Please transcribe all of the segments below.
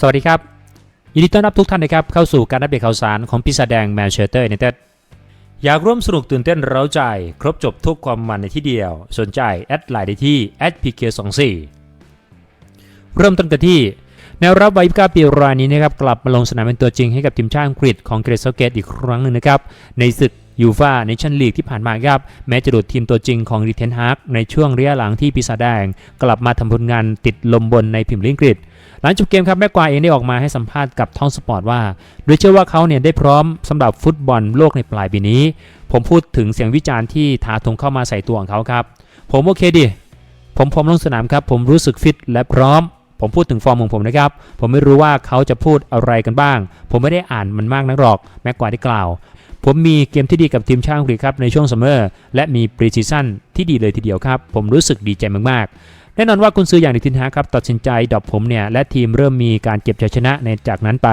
สวัสดีครับ ยินดีต้อนรับทุกท่านนะครับเข้าสู่การอัปเดตข่าวสารของปีศาจแดงแมนเชสเตอร์ยูไนเต็ดอยากร่วมสนุกตื่นเต้นเร้าใจ ครบจบทุกความมันในที่เดียว สนใจแอดไลน์ได้ที่ @pk24 เริ่มต้นกันที่ แนวรับวัย29ปีรายนี้นะครับกลับมาลงสนามเป็นตัวจริงให้กับทีมชาติอังกฤษของเกรซเกตอีกครั้งหนึ่งนะครับในศึก ยูฟาในชั่นลีกที่ผ่านมาครับแม้จะดูดทีมตัวจริงของรีเทนฮากในช่วงระยะหลังที่ปีศาจแดง กลับมาทำผลงานติดลมบนในพรีเมียร์ลีกอังกฤษหลังจบเกมครับแม็กควายเองได้ออกมาให้สัมภาษณ์กับท่องสปอร์ตว่าโดยเชื่อว่าเขาเนี่ยได้พร้อมสำหรับฟุตบอลโลกในปลายปีนี้ ผมพูดถึงเสียงวิจารณ์ที่ถาโถมเข้ามาใส่ตัวของเขาครับ ผมโอเคดิผมพร้อมลงสนามครับ ผมรู้สึกฟิตและพร้อม ผมพูดถึงฟอร์มของผมนะครับ ผมไม่รู้ว่าเขาจะพูดอะไรกันบ้าง ผมไม่ได้อ่านมันมากนักหรอก แม็กควายได้กล่าว ผมมีเกมที่ดีกับทีมชาติอังกฤษครับในช่วงซัมเมอร์และมีปรีซีซั่นที่ดีเลยทีเดียวครับ ผมรู้สึกดีใจมากๆ แน่นอนว่าคุณซื้ออย่างดิทินฮาครับตัดสินใจดรอปผมเนี่ยและทีมเริ่มมีการเก็บชัยชนะในจากนั้นไป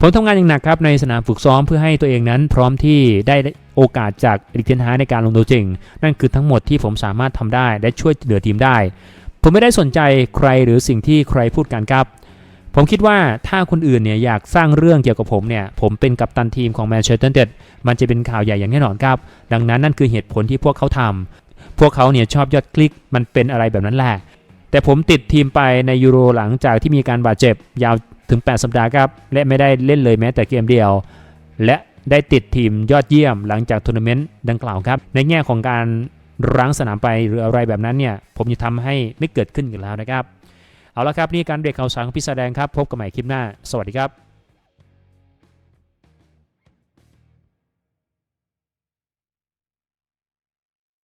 ผมทำงานอย่างหนักครับในสนามฝึกซ้อมเพื่อให้ตัวเองนั้น พร้อมที่ได้โอกาสจากดิทินฮาในการลงตัวจริง นั่นคือทั้งหมดที่ผมสามารถทำได้และช่วยเหลือทีมได้ ผมไม่ได้สนใจใครหรือสิ่งที่ใครพูดกันครับ ผมคิดว่าถ้าคนอื่นเนี่ยอยากสร้างเรื่องเกี่ยวกับผมเนี่ย ผมเป็นกัปตันทีมของแมนเชสเตอร์ยูไนเต็ดมันจะเป็นข่าวใหญ่อย่างแน่นอนครับ ดังนั้นนั่นคือเหตุผลที่พวกเขาทำพวกเขาเนี่ยชอบยอดคลิกมันเป็นอะไรแบบนั้นแหละแต่ผมติดทีมไปในยูโรหลังจากที่มีการบาดเจ็บยาวถึง 8 สัปดาห์ครับ และไม่ได้เล่นเลยแม้แต่เกมเดียว และได้ติดทีมยอดเยี่ยมหลังจากทัวร์นาเมนต์ดังกล่าวครับ ในแง่ของการรั้งสนามไปหรืออะไรแบบนั้นเนี่ย ผมจะทำให้ไม่เกิดขึ้นอยู่แล้วนะครับ เอาละครับนี่การเบรกข่าวสารของพี่แสดงครับ พบกันใหม่คลิปหน้า สวัสดีครับ